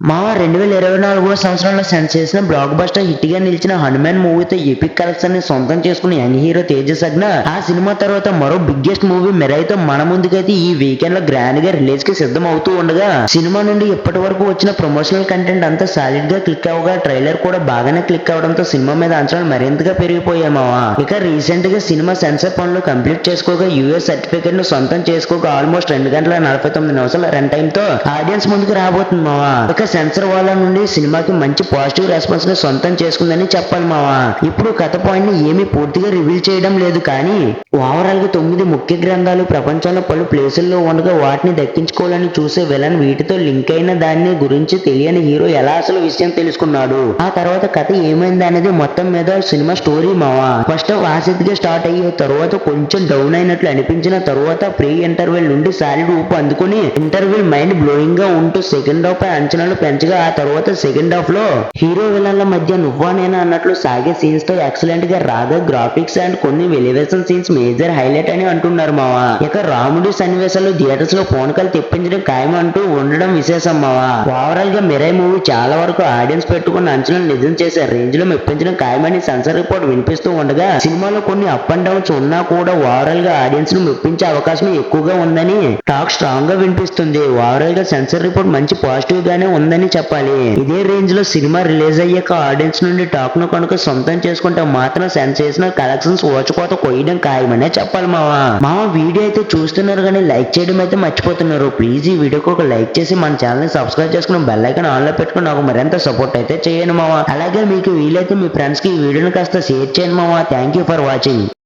మావ రెండు వేల ఇరవై నాలుగో సంవత్సరంలో సెన్స్ చేసిన బ్లాక్ బస్టర్ హిట్గా నిలిచిన హనుమాన్ మూవీతో ఎపిక్ కలెక్షన్ని సొంతం చేసుకున్న యంగ్ హీరో తేజస్ అగ్న ఆ సినిమా తర్వాత మరో బిగ్గెస్ట్ మూవీ మెరైతో మన ముందుకైతే ఈ వీకెండ్లో గ్రాండ్గా రిలీజ్కి సిద్ధం అవుతూ ఉండగా సినిమా నుండి ఇప్పటి వరకు వచ్చిన ప్రమోషనల్ కంటెంట్ అంతా సాలిడ్గా క్లిక్ అవగా ట్రైలర్ కూడా బాగానే క్లిక్ అవడంతో సినిమా మీద అంచనాలు మరింతగా పెరిగిపోయాయి మావా. ఇక రీసెంట్గా సినిమా సెన్సార్ పనులు కంప్లీట్ చేసుకోగా యూఎస్ సర్టిఫికేట్ను సొంతం చేసుకోగా ఆల్మోస్ట్ రెండు గంటల నలభై తొమ్మిది నిమిషాల రన్ టైమ్తో ఆడియన్స్ ముందుకు రాబోతుంది మావా. ఇక సెన్సర్ వాళ్ళ నుండి సినిమాకి మంచి పాజిటివ్ రెస్పాన్స్ని సొంతం చేసుకుందని చెప్పాలి మావా. ఇప్పుడు కథ పాయింట్ని ఏమీ పూర్తిగా రివీల్ చేయడం లేదు కానీ ఓవరాల్గా తొమ్మిది ముఖ్య గ్రంథాలు ప్రపంచంలో పలు ప్లేసుల్లో ఉండగా వాటిని దక్కించుకోవాలని చూసే విలన్ వీటితో లింక్ అయిన దాన్ని గురించి తెలియని హీరో ఎలా అసలు విషయం తెలుసుకున్నాడు. ఆ తర్వాత కథ ఏమైంది అనేది మొత్తం మీద సినిమా స్టోరీ మావా. ఫస్ట్ ఆసక్తిగా స్టార్ట్ అయ్యే తర్వాత కొంచెం డౌన్ అయినట్లు అనిపించిన తర్వాత ప్రీ ఇంటర్వెల్ నుండి సాలిడ్ ఊపు అందుకుని ఇంటర్వెల్ మైండ్ బ్లోయింగ్గా ఉంటూ సెకండ్ హాఫ్ అంచనాలు పెంచగా ఆ తర్వాత సెకండ్ హాఫ్లో హీరో విలన్ల మధ్య నువ్వా నేనా అన్నట్లు సాగే సీన్స్తో ఎక్సలెంట్గా రాగా గ్రాఫిక్స్ అండ్ కొన్ని ఎలివేషన్ సీన్స్ మేజర్ హైలైట్ అని అంటున్నారు మావా. ఇక రాముడి సన్నివేశాలు థియేటర్స్లో పోనకలు తెప్పించడం ఖాయం అంటూ ఉండడం విశేషం మావా. ఓవరాల్గా మిరై మూవీ చాలా వరకు ఆడియన్స్ పెట్టుకున్న అంచనాలు నిజం చేసే రేంజ్లో మెప్పించడం ఖాయమని సెన్సర్ రిపోర్ట్ వినిపిస్తూ ఉండగా సినిమాలో కొన్ని అప్ అండ్ డౌన్స్ ఉన్నా కూడా ఓవరాల్గా ఆడియన్స్ను మెప్పించే అవకాశం ఎక్కువగా ఉందని టాక్ స్ట్రాంగ్గా వినిపిస్తుంది. ఓవరాల్గా సెన్సర్ రిపోర్ట్ మంచి పాజిటివ్ గానే ఉందని చెప్పాలి. ఇదే రేంజ్లో సినిమా రిలీజ్ అయ్యాక ఆడియన్స్ నుండి టాక్ను కనుక సొంతం చేసుకుంటే మాత్రం సెన్సేషనల్ కలెక్షన్స్ ఓచుకోత కొయ్యడం ఖాయమనే చెప్పాలి మావా. మామ వీడియో అయితే చూస్తున్నారు కానీ లైక్ చేయడం అయితే మర్చిపోతున్నారు. ప్లీజ్ ఈ వీడియోకి ఒక లైక్ చేసి మన ఛానల్ని సబ్స్క్రైబ్ చేసుకుని బెల్ ఐకాన్ ఆన్లో పెట్టుకుని నాకు మరింత సపోర్ట్ అయితే చేయండి మావా. అలాగే మీకు వీలైతే మీ ఫ్రెండ్స్కి ఈ వీడియోని కాస్త షేర్ చేయండి మావా. Thank you for watching